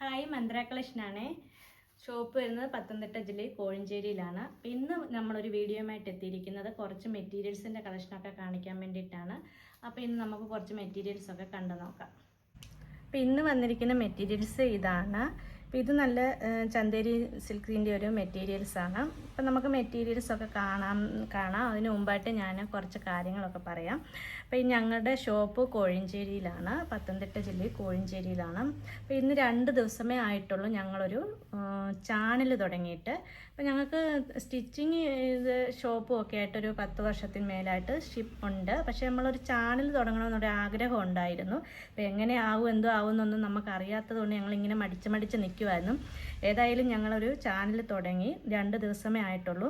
Hi മന്ത്ര കളക്ഷനാണ് shop വരുന്നത് പത്തനംതിട്ട ജില്ലയിൽ കോഴഞ്ചേരിയിലാണ്. ഇന്ന് നമ്മളൊരു വീഡിയോയുമായിട്ട് എത്തിയിരിക്കുന്നത് കുറച്ച് മെറ്റീരിയൽസിന്റെ കളക്ഷനൊക്കെ കാണിക്കാൻ വേണ്ടിയിട്ടാണ്. അപ്പോൾ ഇന്ന് നമുക്ക് കുറച്ച് മെറ്റീരിയൽസൊക്കെ കണ്ടു നോക്കാം. അപ്പോൾ ഇന്ന് വന്നിരിക്കുന്ന മെറ്റീരിയൽസ് ഇതാണ് അപ്പോൾ ഇത് നല്ല ചന്തേരി സിൽക്കിന്റെ ഒരു മെറ്റീരിയൽസാണ് അപ്പം നമുക്ക് മെറ്റീരിയൽസ് ഒക്കെ കാണാം കാണാം. അതിന് മുമ്പായിട്ട് ഞാൻ കുറച്ച് കാര്യങ്ങളൊക്കെ പറയാം. അപ്പോൾ ഞങ്ങളുടെ ഷോപ്പ് കോഴിഞ്ചേരിയിലാണ് പത്തനംതിട്ട ജില്ലയിൽ കോഴിഞ്ചേരിയിലാണ്. അപ്പോൾ ഇന്ന് രണ്ട് ദിവസമേ ആയിട്ടുള്ളൂ ഞങ്ങളൊരു ചാനൽ തുടങ്ങിയിട്ട്. അപ്പോൾ ഞങ്ങൾക്ക് സ്റ്റിച്ചിങ് ഇത് ഷോപ്പും ഒക്കെ ആയിട്ടൊരു പത്ത് വർഷത്തിന് മേലായിട്ട് ഷിപ്പ് ഉണ്ട്. പക്ഷേ നമ്മളൊരു ചാനൽ തുടങ്ങണമെന്നൊരു ആഗ്രഹം ഉണ്ടായിരുന്നു. അപ്പോൾ എങ്ങനെ ആവും എന്തോ ആവും എന്നൊന്നും നമുക്ക് അറിയാത്തതുകൊണ്ട് ഞങ്ങളിങ്ങനെ മടിച്ച് മടിച്ച് നിൽക്കുമായിരുന്നു ഏതായാലും ഞങ്ങളൊരു ചാനൽ തുടങ്ങി. രണ്ട് ദിവസമേ ആയിട്ടുള്ളൂ.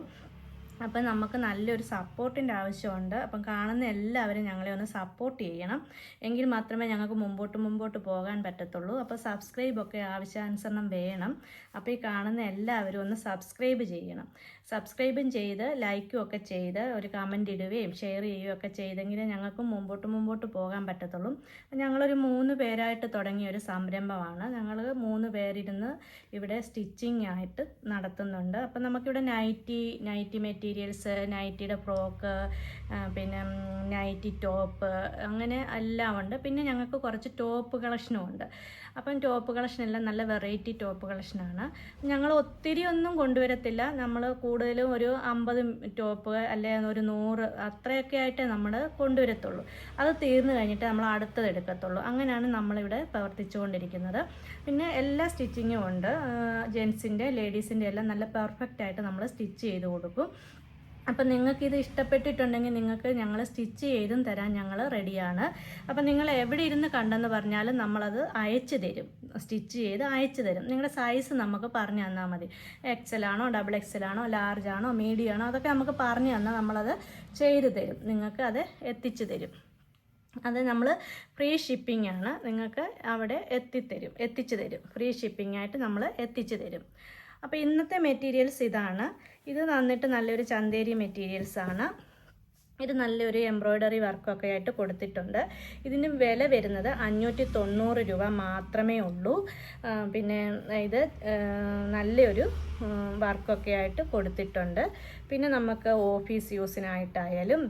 അപ്പം നമുക്ക് നല്ലൊരു സപ്പോർട്ടിന്റെ ആവശ്യമുണ്ട്. അപ്പം കാണുന്ന എല്ലാവരും ഞങ്ങളെ ഒന്ന് സപ്പോർട്ട് ചെയ്യണം. എങ്കിൽ മാത്രമേ ഞങ്ങൾക്ക് മുമ്പോട്ട് മുമ്പോട്ട് പോകാൻ പറ്റത്തുള്ളൂ. അപ്പോൾ സബ്സ്ക്രൈബൊക്കെ ആവശ്യാനുസരണം വേണം. അപ്പോൾ ഈ കാണുന്ന എല്ലാവരും ഒന്ന് സബ്സ്ക്രൈബ് ചെയ്യണം. സബ്സ്ക്രൈബും ചെയ്ത് ലൈക്കും ഒക്കെ ചെയ്ത് ഒരു കമന്റ് ഇടുകയും ഷെയർ ചെയ്യുകയും ഒക്കെ ചെയ്തെങ്കിലേ ഞങ്ങൾക്ക് മുമ്പോട്ട് മുമ്പോട്ട് പോകാൻ പറ്റത്തുള്ളൂ. ഞങ്ങളൊരു മൂന്ന് പേരായിട്ട് തുടങ്ങിയ ഒരു സംരംഭമാണ്. ഞങ്ങൾ മൂന്ന് പേരിരുന്ന് ഇവിടെ സ്റ്റിച്ചിങ് ആയിട്ട് നടത്തുന്നുണ്ട്. അപ്പം നമുക്കിവിടെ നൈറ്റി നൈറ്റി മെറ്റീരിയൽസ് നൈറ്റിയുടെ ഫ്രോക്ക് പിന്നെ നൈറ്റി ടോപ്പ് അങ്ങനെ എല്ലാം ഉണ്ട്. പിന്നെ ഞങ്ങൾക്ക് കുറച്ച് ടോപ്പ് കളക്ഷനും ഉണ്ട്. അപ്പം ടോപ്പ് കളക്ഷൻ എല്ലാം നല്ല വെറൈറ്റി ടോപ്പ് കളക്ഷനാണ് ഞങ്ങൾ ഒത്തിരി ഒന്നും കൊണ്ടുവരത്തില്ല. നമ്മൾ കൂടുതലും ഒരു അമ്പത് ടോപ്പ് അല്ലെ ഒരു നൂറ് അത്രയൊക്കെ ആയിട്ടേ നമ്മൾ കൊണ്ടുവരത്തുള്ളൂ. അത് തീർന്നു കഴിഞ്ഞിട്ട് നമ്മൾ അടുത്തത് എടുക്കത്തുള്ളൂ. അങ്ങനെയാണ് നമ്മളിവിടെ പ്രവർത്തിച്ചുകൊണ്ടിരിക്കുന്നത്. പിന്നെ എല്ലാ സ്റ്റിച്ചിങ്ങും ഉണ്ട്. ജെൻസിന്റെ ലേഡീസിന്റെ എല്ലാം നല്ല പെർഫെക്റ്റ് ആയിട്ട് നമ്മൾ സ്റ്റിച്ച് ചെയ്ത് കൊടുക്കും. അപ്പം ഇത് ഇഷ്ടപ്പെട്ടിട്ടുണ്ടെങ്കിൽ നിങ്ങൾക്ക് ഞങ്ങൾ സ്റ്റിച്ച് ചെയ്തും തരാൻ ഞങ്ങൾ റെഡിയാണ്. അപ്പം നിങ്ങൾ എവിടെ ഇരുന്ന് കണ്ടെന്ന് പറഞ്ഞാലും നമ്മളത് അയച്ചു തരും. സ്റ്റിച്ച് ചെയ്ത് അയച്ചു തരും. നിങ്ങളുടെ സൈസ് നമുക്ക് പറഞ്ഞു തന്നാൽ മതി. എക്സൽ ആണോ ഡബിൾ എക്സൽ ആണോ ലാർജ് ആണോ മീഡിയം ആണോ അതൊക്കെ നമുക്ക് പറഞ്ഞു തന്നാൽ നമ്മളത് ചെയ്തു തരും. നിങ്ങൾക്ക് അത് എത്തിച്ചു തരും. അത് നമ്മൾ ഫ്രീ ഷിപ്പിംഗ് ആണ്. നിങ്ങൾക്ക് അവിടെ എത്തിത്തരും. എത്തിച്ചു തരും. ഫ്രീ ഷിപ്പിംഗ് ആയിട്ട് നമ്മൾ എത്തിച്ചു തരും. അപ്പോൾ ഇന്നത്തെ മെറ്റീരിയൽസ് ഇതാണ്. ഇത് വന്നിട്ട് നല്ലൊരു ചന്തേരി മെറ്റീരിയൽസാണ് ഇത് നല്ലൊരു എംബ്രോയ്ഡറി വർക്കൊക്കെ ആയിട്ട് കൊടുത്തിട്ടുണ്ട്. ഇതിന് വില വരുന്നത് അഞ്ഞൂറ്റി തൊണ്ണൂറ് രൂപ മാത്രമേ ഉള്ളൂ. പിന്നെ ഇത് നല്ലൊരു വർക്കൊക്കെ ആയിട്ട് കൊടുത്തിട്ടുണ്ട്. പിന്നെ നമുക്ക് ഓഫീസ് യൂസിനായിട്ടായാലും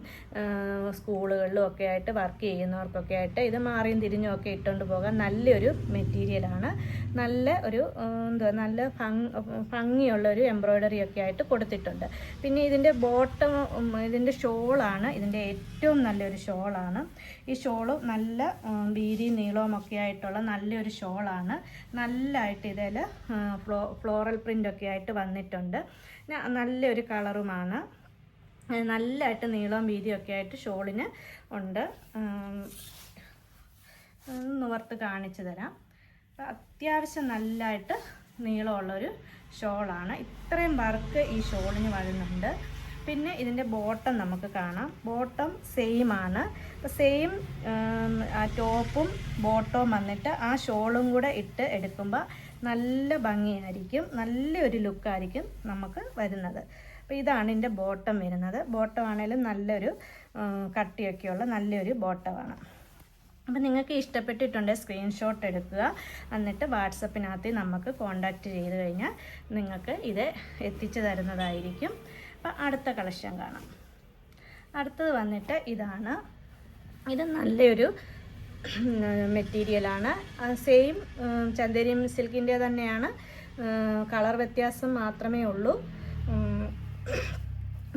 സ്കൂളുകളിലും ഒക്കെ ആയിട്ട് വർക്ക് ചെയ്യുന്നവർക്കൊക്കെ ആയിട്ട് ഇത് മാറിയും തിരിഞ്ഞും ഒക്കെ ഇട്ടുകൊണ്ട് പോകാൻ നല്ലൊരു മെറ്റീരിയലാണ് നല്ല ഒരു എന്താ നല്ല ഭംഗ് ഭംഗിയുള്ള ഒരു എംബ്രോയ്ഡറി ഒക്കെ ആയിട്ട് കൊടുത്തിട്ടുണ്ട്. പിന്നെ ഇതിന്റെ ബോട്ടം ഇതിന്റെ ഷോളാണ് ഇതിന്റെ ഏറ്റവും നല്ലൊരു ഷോളാണ്. ഈ ഷോൾ നല്ല വീതി നീളവും ഒക്കെ ആയിട്ടുള്ള നല്ലൊരു ഷോളാണ്. നല്ലതായിട്ട് ഇതിൽ ഫ്ലോ ഫ്ലോറൽ പ്രിന്റൊക്കെ ആയിട്ട് വന്നിട്ടുണ്ട്. നല്ലൊരു കളറുമാണ്. നല്ലതായിട്ട് നീളവും വീതിയും ഒക്കെ ആയിട്ട് ഷോളിന് ഉണ്ട്. നിവർത്ത് കാണിച്ചു തരാം. അത്യാവശ്യം നല്ലതായിട്ട് നീളമുള്ളൊരു ഷോളാണ്. ഇത്രയും വർക്ക് ഈ ഷോളിന് വരുന്നുണ്ട്. പിന്നെ ഇതിന്റെ ബോട്ടം നമുക്ക് കാണാം. ബോട്ടം സെയിം ആണ്. അപ്പോൾ സെയിം ടോപ്പും ബോട്ടവും വന്നിട്ട് ആ ഷോളും കൂടെ ഇട്ട് എടുക്കുമ്പോൾ നല്ല ഭംഗിയായിരിക്കും. നല്ലൊരു ലുക്കായിരിക്കും നമുക്ക് വരുന്നത്. അപ്പോൾ ഇതാണ് ഇതിന്റെ ബോട്ടം വരുന്നത്. ബോട്ടം ആണെങ്കിലും നല്ലൊരു കട്ടിയൊക്കെയുള്ള നല്ലൊരു ബോട്ടമാണ്. അപ്പം നിങ്ങൾക്ക് ഇഷ്ടപ്പെട്ടിട്ടുണ്ടെങ്കിൽ സ്ക്രീൻഷോട്ട് എടുക്കുക. എന്നിട്ട് വാട്സപ്പിനകത്ത് നമുക്ക് കോണ്ടാക്റ്റ് ചെയ്ത് കഴിഞ്ഞാൽ നിങ്ങൾക്ക് ഇത് എത്തിച്ചു തരുന്നതായിരിക്കും. അപ്പം അടുത്ത കളക്ഷൻ കാണാം. അടുത്തത് വന്നിട്ട് ഇതാണ്. ഇത് നല്ലൊരു മെറ്റീരിയലാണ് സെയിം ചന്ദേരിയം സിൽക്കിന്റെ തന്നെയാണ്. കളർ വ്യത്യാസം മാത്രമേ ഉള്ളൂ.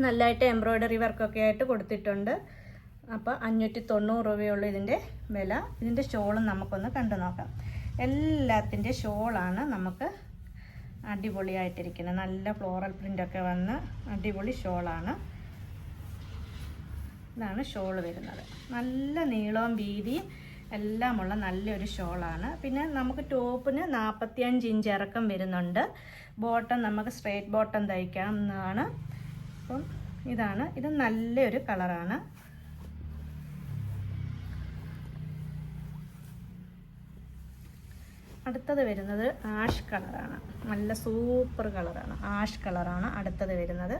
നല്ലതായിട്ട് എംബ്രോയ്ഡറി വർക്കൊക്കെ ആയിട്ട് കൊടുത്തിട്ടുണ്ട്. അപ്പോൾ അഞ്ഞൂറ്റി തൊണ്ണൂറ് രൂപയുള്ളൂ ഇതിന്റെ വില. ഇതിന്റെ ഷോളും നമുക്കൊന്ന് കണ്ടു നോക്കാം എല്ലാത്തിന്റെ ഷോളാണ് നമുക്ക് അടിപൊളിയായിട്ടിരിക്കുന്നത് നല്ല ഫ്ലോറൽ പ്രിന്റൊക്കെ വന്ന് അടിപൊളി ഷോളാണ്. ഇതാണ് ഷോൾ വരുന്നത്. നല്ല നീളവും വീതിയും എല്ലാമുള്ള നല്ലൊരു ഷോളാണ്. പിന്നെ നമുക്ക് ടോപ്പിന് നാൽപ്പത്തിയഞ്ച് ഇഞ്ച് ഇറക്കം വരുന്നുണ്ട്. ബോട്ടം നമുക്ക് സ്ട്രേറ്റ് ബോട്ടം തയ്ക്കാവുന്നതാണ്. അപ്പം ഇതാണ്. ഇത് നല്ലൊരു കളറാണ്. അടുത്തത് വരുന്നത് ആഷ് കളറാണ്. നല്ല സൂപ്പർ കളറാണ്. ആഷ് കളറാണ് അടുത്തത് വരുന്നത്.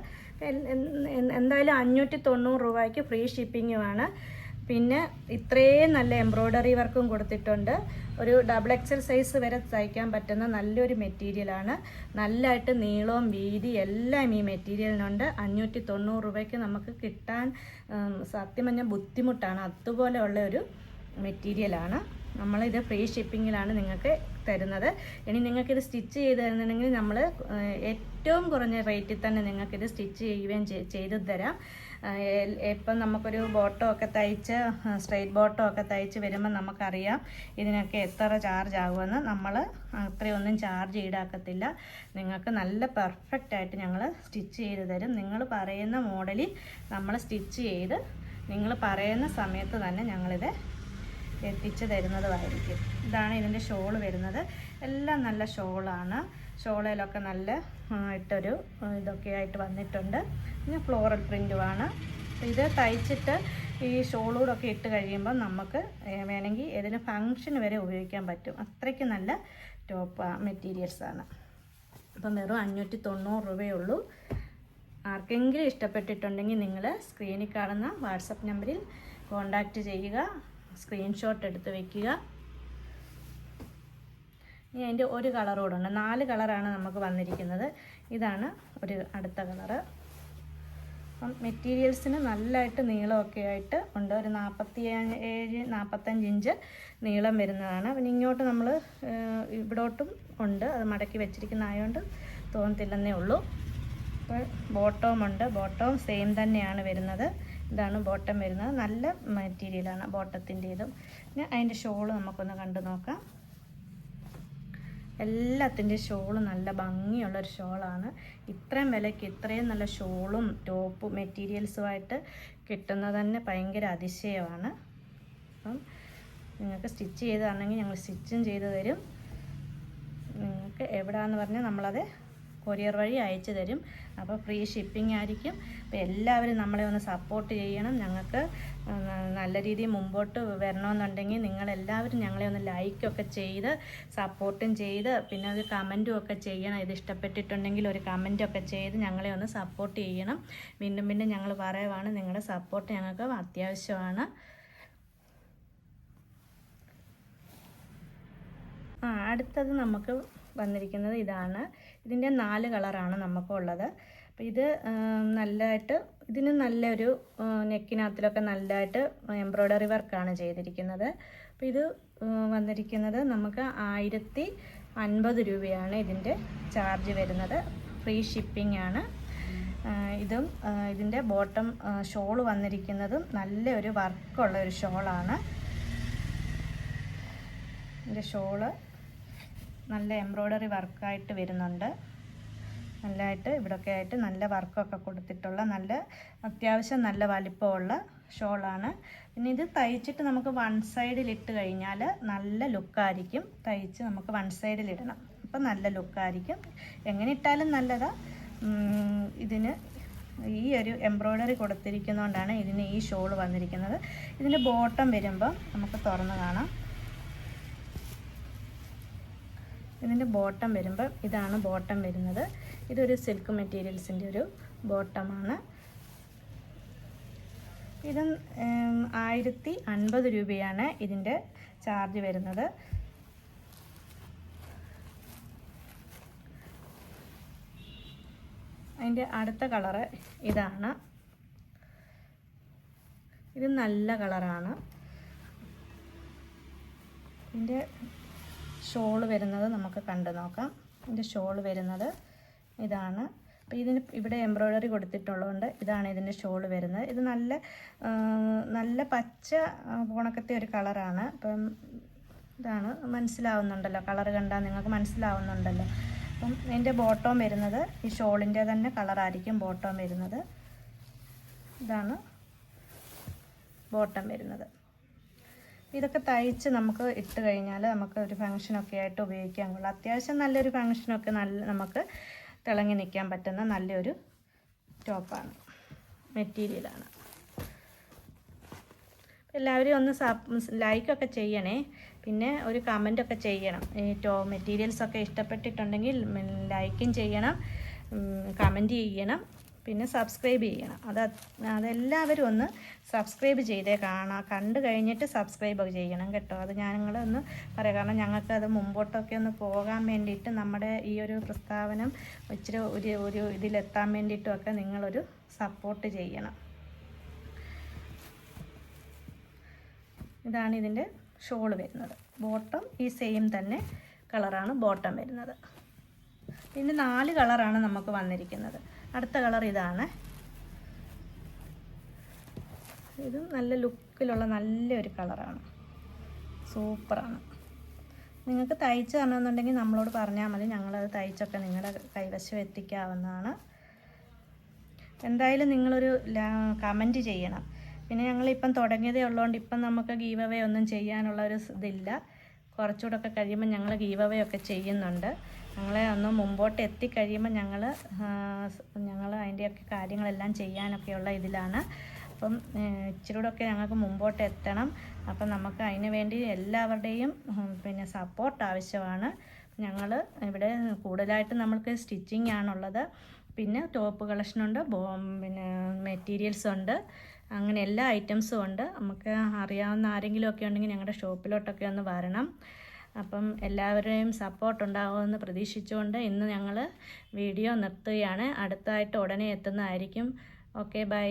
എന്തായാലും അഞ്ഞൂറ്റി തൊണ്ണൂറ് രൂപയ്ക്ക് ഫ്രീ ഷിപ്പിങ്ങുമാണ്. പിന്നെ ഇത്രയും നല്ല എംബ്രോയ്ഡറി വർക്കും കൊടുത്തിട്ടുണ്ട്. ഒരു ഡബിൾ എക്സൽ സൈസ് വരെ തയ്ക്കാൻ പറ്റുന്ന നല്ലൊരു മെറ്റീരിയലാണ്. നല്ലതായിട്ട് നീളവും വീതി എല്ലാം ഈ മെറ്റീരിയലിനുണ്ട്. അഞ്ഞൂറ്റി തൊണ്ണൂറ് രൂപയ്ക്ക് നമുക്ക് കിട്ടാൻ സത്യം പറഞ്ഞാൽ ബുദ്ധിമുട്ടാണ്. അതുപോലെയുള്ള ഒരു മെറ്റീരിയലാണ്. നമ്മളിത് ഫ്രീ ഷിപ്പിങ്ങിലാണ് നിങ്ങൾക്ക് തരുന്നത്. ഇനി നിങ്ങൾക്കിത് സ്റ്റിച്ച് ചെയ്ത് തരുന്നുണ്ടെങ്കിൽ നമ്മൾ ഏറ്റവും കുറഞ്ഞ റേറ്റിൽ തന്നെ നിങ്ങൾക്കിത് സ്റ്റിച്ച് ചെയ്യുകയും ചെയ്- ചെയ്തു തരാം. ഇപ്പം നമുക്കൊരു ബോട്ടോ ഒക്കെ തയ്ച്ച് സ്ട്രെയിറ്റ് ബോട്ടോ ഒക്കെ തയ്ച്ച് വരുമ്പോൾ നമുക്കറിയാം ഇതിനൊക്കെ എത്ര ചാർജ് ആകുമെന്ന്. നമ്മൾ അത്രയൊന്നും ചാർജ് ഈടാക്കത്തില്ല. നിങ്ങൾക്ക് നല്ല പെർഫെക്റ്റ് ആയിട്ട് ഞങ്ങൾ സ്റ്റിച്ച് ചെയ്ത് തരും. നിങ്ങൾ പറയുന്ന മോഡലിൽ നമ്മൾ സ്റ്റിച്ച് ചെയ്ത് നിങ്ങൾ പറയുന്ന സമയത്ത് തന്നെ ഞങ്ങളിത് എത്തിച്ച് തരുന്നതുമായിരിക്കും. ഇതാണ് ഇതിന്റെ ഷോൾ വരുന്നത്. എല്ലാം നല്ല ഷോളാണ്. ഷോളിലൊക്കെ നല്ല ഇട്ടൊരു ഇതൊക്കെ ആയിട്ട് വന്നിട്ടുണ്ട്. പിന്നെ ഫ്ലോറൽ പ്രിന്റുമാണ് ഇത് തയ്ച്ചിട്ട് ഈ ഷോളൂടൊക്കെ ഇട്ട് കഴിയുമ്പോൾ നമുക്ക് വേണമെങ്കിൽ ഇതിന് ഫങ്ഷൻ വരെ ഉപയോഗിക്കാൻ പറ്റും. അത്രയ്ക്ക് നല്ല ടോപ്പ് മെറ്റീരിയൽസാണ്. അപ്പം വെറും അഞ്ഞൂറ്റി തൊണ്ണൂറ് രൂപയുള്ളൂ. ആർക്കെങ്കിലും ഇഷ്ടപ്പെട്ടിട്ടുണ്ടെങ്കിൽ നിങ്ങൾ സ്ക്രീനിൽ കാണുന്ന വാട്സപ്പ് നമ്പറിൽ കോണ്ടാക്റ്റ് ചെയ്യുക. സ്ക്രീൻഷോട്ട് എടുത്ത് വെക്കുക. ഇനി അതിന്റെ ഒരു കളർ ഉണ്ട്. നാല് കളറാണ് നമുക്ക് വന്നിരിക്കുന്നത്. ഇതാണ് ഒരു അടുത്ത കളറ്. അപ്പം മെറ്റീരിയൽസിന് നല്ലതായിട്ട് നീളമൊക്കെ ആയിട്ട് ഉണ്ട്. ഒരു നാൽപ്പത്തി ഏഴ് നാൽപ്പത്തഞ്ച് ഇഞ്ച് നീളം വരുന്നതാണ്. പിന്നെ ഇങ്ങോട്ട് നമ്മൾ ഇവിടോട്ടും ഉണ്ട്. അത് മടക്കി വെച്ചിരിക്കുന്ന ആയതുകൊണ്ട് തോന്നത്തില്ലെന്നേ ഉള്ളൂ. അപ്പോൾ ബോട്ടവും ഉണ്ട്. ബോട്ടവും സെയിം തന്നെയാണ് വരുന്നത്. ഇതാണ് ബോട്ടം വരുന്നത്. നല്ല മെറ്റീരിയലാണ് ബോട്ടത്തിന്റേതും. പിന്നെ അതിന്റെ ഷോൾ നമുക്കൊന്ന് കണ്ടു നോക്കാം. എല്ലാത്തിന്റെ ഷോൾ നല്ല ഭംഗിയുള്ളൊരു ഷോളാണ്. ഇത്രയും വിലയ്ക്ക് ഇത്രയും നല്ല ഷോളും ടോപ്പും മെറ്റീരിയൽസുമായിട്ട് കിട്ടുന്നത് തന്നെ ഭയങ്കര അതിശയമാണ്. അപ്പം നിങ്ങൾക്ക് സ്റ്റിച്ച് ചെയ്തതാണെങ്കിൽ ഞങ്ങൾ സ്റ്റിച്ചും ചെയ്തു തരും. നിങ്ങൾക്ക് എവിടെയാണെന്ന് പറഞ്ഞാൽ നമ്മളത് കൊറിയർ വഴി അയച്ചു തരും. അപ്പോൾ ഫ്രീ ഷിപ്പിംഗ് ആയിരിക്കും. അപ്പോൾ എല്ലാവരും നമ്മളെ ഒന്ന് സപ്പോർട്ട് ചെയ്യണം. ഞങ്ങൾക്ക് നല്ല രീതിയിൽ മുമ്പോട്ട് വരണമെന്നുണ്ടെങ്കിൽ നിങ്ങളെല്ലാവരും ഞങ്ങളെ ഒന്ന് ലൈക്കൊക്കെ ചെയ്ത് സപ്പോർട്ടും ചെയ്ത് പിന്നെ ഒരു കമന്റും ഒക്കെ ചെയ്യണം. ഇത് ഇഷ്ടപ്പെട്ടിട്ടുണ്ടെങ്കിൽ ഒരു കമന്റൊക്കെ ചെയ്ത് ഞങ്ങളെ ഒന്ന് സപ്പോർട്ട് ചെയ്യണം. വീണ്ടും വീണ്ടും ഞങ്ങൾ പറയുവാണ് നിങ്ങളുടെ സപ്പോർട്ട് ഞങ്ങൾക്ക് അത്യാവശ്യമാണ്. അടുത്തത് നമുക്ക് വന്നിരിക്കുന്നത് ഇതാണ്. ഇതിന്റെ നാല് കളറാണ് നമുക്കുള്ളത്. അപ്പോൾ ഇത് നല്ലതായിട്ട് ഇതിന് നല്ലൊരു നെക്കിനകത്തിലൊക്കെ നല്ലതായിട്ട് എംബ്രോയ്ഡറി വർക്കാണ് ചെയ്തിരിക്കുന്നത്. അപ്പോൾ ഇത് വന്നിരിക്കുന്നത് നമുക്ക് ആയിരത്തി അൻപത് രൂപയാണ് ഇതിന്റെ ചാർജ് വരുന്നത്. ഫ്രീ ഷിപ്പിംഗ് ആണ്. ഇതും ഇതിന്റെ ബോട്ടം ഷോൾ വന്നിരിക്കുന്നതും നല്ലൊരു വർക്കുള്ള ഒരു ഷോളാണ്. ഇതിന്റെ ഷോൾ നല്ല എംബ്രോയ്ഡറി വർക്കായിട്ട് വരുന്നുണ്ട്. നല്ലതായിട്ട് ഇവിടെയൊക്കെ ആയിട്ട് നല്ല വർക്കൊക്കെ കൊടുത്തിട്ടുള്ള നല്ല അത്യാവശ്യം നല്ല വലിപ്പമുള്ള ഷോളാണ്. പിന്നെ ഇത് തയ്ച്ചിട്ട് നമുക്ക് വൺ സൈഡിലിട്ട് കഴിഞ്ഞാൽ നല്ല ലുക്കായിരിക്കും തയ്ച്ച് നമുക്ക് വൺ സൈഡിലിടണം അപ്പം നല്ല ലുക്കായിരിക്കും എങ്ങനെ ഇട്ടാലും നല്ലതാണ് ഇതിന് ഈ ഒരു എംബ്രോയ്ഡറി കൊടുത്തിരിക്കുന്നതുകൊണ്ടാണ് ഇതിന് ഈ ഷോൾ വന്നിരിക്കുന്നത്. ഇതിന്റെ ബോട്ടം വരുമ്പം നമുക്ക് തുറന്ന് കാണാം. ഇതിന്റെ ബോട്ടം വരുമ്പോൾ ഇതാണ് ബോട്ടം വരുന്നത്. ഇതൊരു സിൽക്ക് മെറ്റീരിയൽസിന്റെ ഒരു ബോട്ടമാണ്. ഇത് ആയിരത്തി അൻപത് രൂപയാണ് ഇതിന്റെ ചാർജ് വരുന്നത്. അതിന്റെ അടുത്ത കളറ് ഇതാണ്. ഇത് നല്ല കളറാണ് ഇതിന്റെ ഷോൾ വരുന്നത് നമുക്ക് കണ്ടു നോക്കാം. ഇതിന്റെ ഷോൾ വരുന്നത് ഇതാണ്. അപ്പോൾ ഇതിന് ഇവിടെ എംബ്രോയ്ഡറി കൊടുത്തിട്ടുള്ളതുകൊണ്ട് ഇതാണ് ഇതിന്റെ ഷോൾ വരുന്നത്. ഇത് നല്ല നല്ല പച്ച പോണക്കത്തെ ഒരു കളറാണ്. അപ്പം ഇതാണ് മനസ്സിലാവുന്നുണ്ടല്ലോ. കളർ കണ്ടാൽ നിങ്ങൾക്ക് മനസ്സിലാവുന്നുണ്ടല്ലോ. അപ്പം ഇതിന്റെ ബോട്ടം വരുന്നത് ഈ ഷോളിന്റെ തന്നെ കളറായിരിക്കും ബോട്ടം വരുന്നത്. ഇതാണ് ബോട്ടം വരുന്നത്. ഇതൊക്കെ തയ്ച്ച് നമുക്ക് ഇട്ട് കഴിഞ്ഞാൽ നമുക്ക് ഒരു ഫംഗ്ഷനൊക്കെ ആയിട്ട് ഉപയോഗിക്കാൻ കൊള്ളാം അത്യാവശ്യം നല്ലൊരു ഫംഗ്ഷനൊക്കെ നല്ല നമുക്ക് തിളങ്ങി നിൽക്കാൻ പറ്റുന്ന നല്ലൊരു ടോപ്പാണ് മെറ്റീരിയലാണ് എല്ലാവരും ഒന്ന് ലൈക്കൊക്കെ ചെയ്യണേ. പിന്നെ ഒരു കമന്റൊക്കെ ചെയ്യണം. ഈ ടോ മെറ്റീരിയൽസൊക്കെ ഇഷ്ടപ്പെട്ടിട്ടുണ്ടെങ്കിൽ ലൈക്കും ചെയ്യണം. കമന്റ് ചെയ്യണം. പിന്നെ സബ്സ്ക്രൈബ് ചെയ്യണം. അത് അതെല്ലാവരും ഒന്ന് സബ്സ്ക്രൈബ് ചെയ്തേ കാണാം. കണ്ടു കഴിഞ്ഞിട്ട് സബ്സ്ക്രൈബ് ചെയ്യണം കേട്ടോ. അത് ഞങ്ങളൊന്ന് പറയാം. കാരണം ഞങ്ങൾക്ക് അത് മുമ്പോട്ടൊക്കെ ഒന്ന് പോകാൻ വേണ്ടിയിട്ട് നമ്മുടെ ഈ ഒരു പ്രസ്താവനം ഇച്ചിരി ഒരു ഒരു ഇതിലെത്താൻ വേണ്ടിയിട്ടുമൊക്കെ നിങ്ങളൊരു സപ്പോർട്ട് ചെയ്യണം. ഇതാണ് ഇതിന്റെ ഷോൾ വരുന്നത്. ബോട്ടം ഈ സെയിം തന്നെ കളറാണ് ബോട്ടം വരുന്നത്. പിന്നെ നാല് കളറാണ് നമുക്ക് വന്നിരിക്കുന്നത്. അടുത്ത കളർ ഇതാണ്. ഇതും നല്ല ലുക്കിലുള്ള നല്ലൊരു കളറാണ്. സൂപ്പറാണ്. നിങ്ങൾക്ക് തയ്ച്ച് തരണമെന്നുണ്ടെങ്കിൽ നമ്മളോട് പറഞ്ഞാൽ മതി. ഞങ്ങളത് തയ്ച്ചൊക്കെ നിങ്ങളുടെ കൈവശം എത്തിക്കാവുന്നതാണ്. എന്തായാലും നിങ്ങളൊരു കമന്റ് ചെയ്യണം. പിന്നെ ഞങ്ങളിപ്പം തുടങ്ങിയതേ ഉള്ളതുകൊണ്ട് ഇപ്പം നമുക്ക് ഗീവ് അവേ ഒന്നും ചെയ്യാനുള്ള ഒരു ഇതില്ല. കുറച്ചുകൂടെ ഒക്കെ കഴിയുമ്പോൾ ഞങ്ങൾ ഗീവ് അവേ ഒക്കെ ചെയ്യുന്നുണ്ട്. ഞങ്ങളെ ഒന്ന് മുമ്പോട്ട് എത്തിക്കഴിയുമ്പോൾ ഞങ്ങൾ ഞങ്ങൾ അതിന്റെയൊക്കെ കാര്യങ്ങളെല്ലാം ചെയ്യാനൊക്കെയുള്ള ഇതിലാണ്. അപ്പം ഇച്ചിരി കൂടെയൊക്കെ ഞങ്ങൾക്ക് മുമ്പോട്ട് എത്തണം. അപ്പം നമുക്ക് അതിന് വേണ്ടി എല്ലാവരുടെയും പിന്നെ സപ്പോർട്ട് ആവശ്യമാണ്. ഞങ്ങൾ ഇവിടെ കൂടുതലായിട്ട് നമ്മൾക്ക് സ്റ്റിച്ചിങ് ആണുള്ളത്. പിന്നെ ടോപ്പ് കളക്ഷനുണ്ട് ബോ പിന്നെ മെറ്റീരിയൽസ് ഉണ്ട്. അങ്ങനെ എല്ലാ ഐറ്റംസും ഉണ്ട്. നമുക്ക് അറിയാവുന്ന ആരെങ്കിലുമൊക്കെ ഉണ്ടെങ്കിൽ ഞങ്ങളുടെ ഷോപ്പിലോട്ടൊക്കെ ഒന്ന് വരണം. അപ്പം എല്ലാവരുടെയും സപ്പോർട്ട് ഉണ്ടാകുമെന്ന് പ്രതീക്ഷിച്ചുകൊണ്ട് ഇന്ന് ഞങ്ങൾ വീഡിയോ നിർത്തുകയാണ്. അടുത്തായിട്ട് ഉടനെ എത്തുന്നതായിരിക്കും. Okay bye